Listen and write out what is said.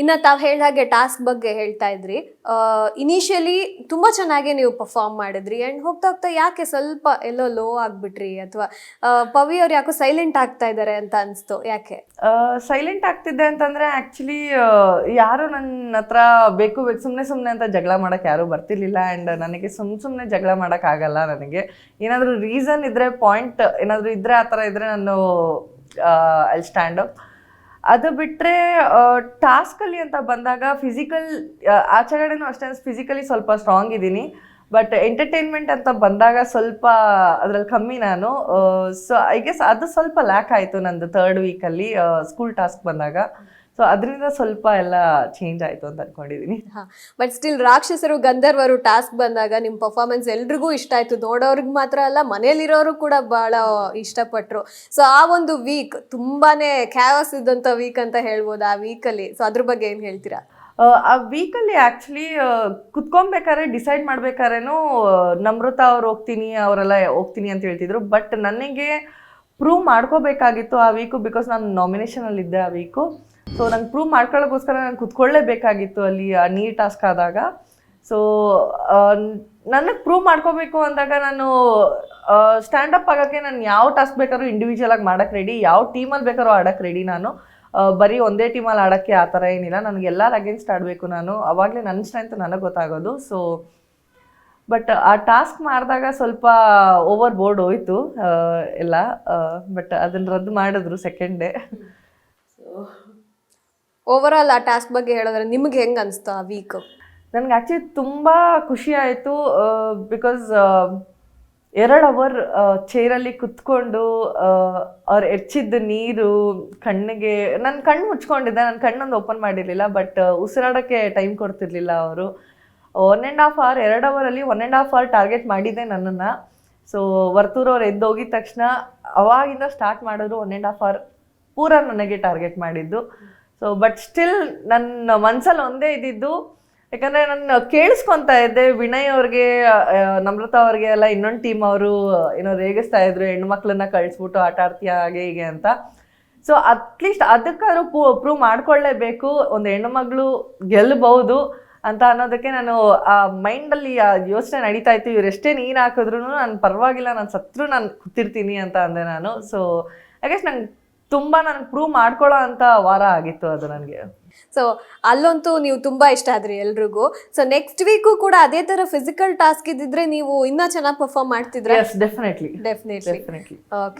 ಇನ್ನ ತಾವ್ ಹೇಳ್ದ ಹಾಗೆ ಟಾಸ್ಕ್ ಬಗ್ಗೆ ಹೇಳ್ತಾ ಇದ್ರಿ. ಇನಿಷಿಯಲಿ ತುಂಬಾ ಚೆನ್ನಾಗಿ ನೀವು ಪರ್ಫಾರ್ಮ್ ಮಾಡಿದ್ರಿ. ಅಂಡ್ ಹೋಗ್ತಾ ಹೋಗ್ತಾ ಯಾಕೆ ಸ್ವಲ್ಪ ಎಲ್ಲೋ ಲೋ ಆಗ್ಬಿಟ್ರಿ? ಅಥವಾ ಪವಿ ಅವ್ರು ಯಾಕೋ ಸೈಲೆಂಟ್ ಆಗ್ತಾ ಇದ್ದಾರೆ ಅಂತ ಅನ್ಸ್ತು. ಯಾಕೆ? ಸೈಲೆಂಟ್ ಆಗ್ತಿದ್ದೆ ಅಂತಂದ್ರೆ ಆಕ್ಚುಲಿ ಯಾರು ನನ್ನ ಹತ್ರ ಬೇಕು ಬೇಕು ಸುಮ್ಮನೆ ಸುಮ್ಮನೆ ಅಂತ ಜಗಳ ಮಾಡಕ್ ಯಾರು ಬರ್ತಿರ್ಲಿಲ್ಲ. ಅಂಡ್ ನನಗೆ ಸುಮ್ ಸುಮ್ಮನೆ ಜಗಳ ಮಾಡಕ್ ಆಗಲ್ಲ ನನಗೆ. ಏನಾದರೂ ರೀಸನ್ ಇದ್ರೆ ಪಾಯಿಂಟ್ ಏನಾದರೂ ಇದ್ರೆ ಆ ಥರ ಇದ್ರೆ ನಾನು ಐ ಸ್ಟ್ಯಾಂಡ್ ಅಪ್ ಅದು ಬಿಟ್ಟರೆ ಟಾಸ್ಕಲ್ಲಿ ಅಂತ ಬಂದಾಗ ಫಿಸಿಕಲ್ ಆಚೆಗಡೆನೂ ಅಷ್ಟೇ ಫಿಸಿಕಲಿ ಸ್ವಲ್ಪ ಸ್ಟ್ರಾಂಗ್ ಇದ್ದೀನಿ. ಬಟ್ ಎಂಟರ್ಟೈನ್ಮೆಂಟ್ ಅಂತ ಬಂದಾಗ ಸ್ವಲ್ಪ ಅದರಲ್ಲಿ ಕಮ್ಮಿ ನಾನು. ಸೊ ಐ ಗೆಸ್ ಅದು ಸ್ವಲ್ಪ ಲ್ಯಾಕ್ ಆಯಿತು ನಂದು ಥರ್ಡ್ ವೀಕಲ್ಲಿ ಸ್ಕೂಲ್ ಟಾಸ್ಕ್ ಬಂದಾಗ. ಸೊ ಅದರಿಂದ ಸ್ವಲ್ಪ ಎಲ್ಲ ಚೇಂಜ್ ಆಯಿತು ಅಂತ ಅನ್ಕೊಂಡಿದ್ದೀನಿ ಬಟ್ ಸ್ಟಿಲ್ ರಾಕ್ಷಸರು ಗಂಧರ್ವರು ಟಾಸ್ಕ್ ಬಂದಾಗ ನಿಮ್ಮ ಪರ್ಫಾರ್ಮೆನ್ಸ್ ಎಲ್ರಿಗೂ ಇಷ್ಟ ಆಯಿತು. ನೋಡೋರಿಗೆ ಮಾತ್ರ ಅಲ್ಲ ಮನೇಲಿರೋರು ಕೂಡ ಭಾಳ ಇಷ್ಟಪಟ್ಟರು ಸೊ ಆ ಒಂದು ವೀಕ್ ತುಂಬಾನೇ ಕ್ಯಾವಸ್ ಇದ್ದಂಥ ವೀಕ್ ಅಂತ ಹೇಳ್ಬೋದು ಆ ವೀಕಲ್ಲಿ ಸೊ ಅದ್ರ ಬಗ್ಗೆ ಏನು ಹೇಳ್ತೀರಾ? ಆ, ಆ ವೀಕಲ್ಲಿ ಆ್ಯಕ್ಚುಲಿ ಕುತ್ಕೊಬೇಕಾದ್ರೆ ಡಿಸೈಡ್ ಮಾಡ್ಬೇಕಾದ್ರೇನು ನಮ್ರತಾ ಅವ್ರು ಹೋಗ್ತೀನಿ ಅವರೆಲ್ಲ ಹೋಗ್ತೀನಿ ಅಂತ ಹೇಳ್ತಿದ್ರು. ಬಟ್ ನನಗೆ ಪ್ರೂವ್ ಮಾಡ್ಕೋಬೇಕಾಗಿತ್ತು ಆ ವೀಕು ಬಿಕಾಸ್ ನಾನು ನಾಮಿನೇಷನಲ್ಲಿದ್ದೆ ಆ ವೀಕು ಸೊ ನಂಗೆ ಪ್ರೂವ್ ಮಾಡ್ಕೊಳ್ಳೋಕ್ಕೋಸ್ಕರ ನಾನು ಕುತ್ಕೊಳ್ಳೇಬೇಕಾಗಿತ್ತು ಅಲ್ಲಿ, ಆ ನೀರ್ ಟಾಸ್ಕ್ ಆದಾಗ. ಸೊ ನನಗೆ ಪ್ರೂವ್ ಮಾಡ್ಕೋಬೇಕು ಅಂದಾಗ ನಾನು ಸ್ಟ್ಯಾಂಡ್ ಅಪ್ ಆಗೋಕ್ಕೆ ನಾನು ಯಾವ ಟಾಸ್ಕ್ ಬೇಕಾದ್ರೂ ಇಂಡಿವಿಜುವಲ್ ಆಗಿ ಮಾಡಕ್ಕೆ ರೆಡಿ ಯಾವ ಟೀಮಲ್ಲಿ ಬೇಕಾದ್ರೂ ಆಡಕ್ಕೆ ರೆಡಿ ನಾನು. ಬರೀ ಒಂದೇ ಟೀಮಲ್ಲಿ ಆಡೋಕ್ಕೆ ಆ ಥರ ಏನಿಲ್ಲ. ನನಗೆ ಎಲ್ಲರ ಅಗೇನ್ಸ್ಟ್ ಆಡಬೇಕು ನಾನು. ಅವಾಗಲೇ ನನ್ನ ಸ್ಟ್ರೆಂತ್ ನನಗೆ ಗೊತ್ತಾಗೋದು. ಸೊ ಬಟ್ ಆ ಟಾಸ್ಕ್ ಮಾಡಿದಾಗ ಸ್ವಲ್ಪ ಓವರ್ ಬೋರ್ಡ್ ಹೋಯಿತು ಎಲ್ಲ. ಬಟ್ ಅದನ್ನು ರದ್ದು ಮಾಡಿದ್ರು ಸೆಕೆಂಡ್ ಡೇ ಓವರ್ ಆ ಟಾಸ್ಕ್ ಬಗ್ಗೆ ಹೇಳಿದ್ರೆ ನಿಮ್ಗೆ ಹೆಂಗೆ ಅನಿಸ್ತು ಆ ವೀಕ್ ನನಗೆ ಆ್ಯಕ್ಚುಲಿ ತುಂಬ ಖುಷಿ ಆಯಿತು ಬಿಕಾಸ್ ಎರಡು ಅವರ್ ಚೇರಲ್ಲಿ ಕುತ್ಕೊಂಡು ಅವ್ರು ಎಚ್ಚಿದ್ದ ನೀರು, ಕಣ್ಣಿಗೆ ನನ್ನ ಕಣ್ಣು ಮುಚ್ಕೊಂಡಿದ್ದೆ ನನ್ನ ಕಣ್ಣೊಂದು ಓಪನ್ ಮಾಡಿರಲಿಲ್ಲ ಬಟ್ ಉಸಿರಾಡೋಕ್ಕೆ ಟೈಮ್ ಕೊಡ್ತಿರ್ಲಿಲ್ಲ ಅವರು. ಒನ್ ಆ್ಯಂಡ್ ಹಾಫ್ ಅವರ್ ಎರಡು ಅವರಲ್ಲಿ one and half hour target ಮಾಡಿದ್ದೆ ನನ್ನನ್ನು. ಸೊ ವರ್ತೂರು ಅವ್ರು ಎದ್ದು ಹೋಗಿದ ತಕ್ಷಣ ಅವಾಗಿಂದ ಸ್ಟಾರ್ಟ್ ಮಾಡಿದ್ರು ಒನ್ ಆ್ಯಂಡ್ ಹಾಫ್ ಅವರ್ ಪೂರ ನನಗೆ ಟಾರ್ಗೆಟ್ ಮಾಡಿದ್ದು. ಸೊ ಬಟ್ ಸ್ಟಿಲ್ ನನ್ನ ಮನ್ಸಲ್ಲಿ ಒಂದೇ ಇದ್ದಿದ್ದು, ಯಾಕಂದರೆ ನಾನು ಕೇಳಿಸ್ಕೊತಾ ಇದ್ದೆ. ವಿನಯ್ ಅವ್ರಿಗೆ ನಮ್ರತಾ ಅವ್ರಿಗೆ ಎಲ್ಲ ಇನ್ನೊಂದು ಟೀಮ್ ಅವರು ಏನೋ ರೇಗಿಸ್ತಾ ಇದ್ರು, ಹೆಣ್ಮಕ್ಳನ್ನ ಕಳಿಸ್ಬಿಟ್ಟು ಆಟ ಆಡ್ತೀಯ, ಹಾಗೆ ಹೀಗೆ ಅಂತ. ಸೊ ಅಟ್ಲೀಸ್ಟ್ ಅದಕ್ಕಾದ್ರೂ ಪ್ರೂವ್ ಮಾಡ್ಕೊಳ್ಳೇಬೇಕು. ಒಂದು ಹೆಣ್ಣುಮಗಳು ಗೆಲ್ಲಬಹುದು ಅಂತ ಅನ್ನೋದಕ್ಕೆ ನಾನು, ಆ, ಮೈಂಡಲ್ಲಿ ಆ ಯೋಚನೆ ನಡೀತಾ ಇತ್ತು. ಇವ್ರು ಎಷ್ಟೇ ನೀರು ಹಾಕಿದ್ರು ನಾನು ಪರವಾಗಿಲ್ಲ, ನಾನು ಸತ್ರು ನಾನು ಕೂತಿರ್ತೀನಿ ಅಂತ ಅಂದೆ ನಾನು. ಸೊ ಐ ಗೆಸ್ ನಂಗೆ ತುಂಬ ನನಗೆ ಪ್ರೂವ್ ಮಾಡ್ಕೊಳ್ಳೋ ಅಂತ ವಾರ ಆಗಿತ್ತು ಅದು ನನಗೆ. ಸೊ ಅಲ್ಲಂತೂ ನೀವು ತುಂಬಾ ಇಷ್ಟ ಆದ್ರಿ ಎಲ್ರಿಗೂ. ಸೊ ನೆಕ್ಸ್ಟ್ ವೀಕು ಕೂಡ ಅದೇ ತರ ಫಿಸಿಕಲ್ ಟಾಸ್ಕ್ ಇದ್ದಿದ್ರೆ ನೀವು ಇನ್ನೂ ಚೆನ್ನಾಗಿ ಪರ್ಫಾರ್ಮ್ ಮಾಡ್ತಿದ್ರೆ? Definitely definitely okay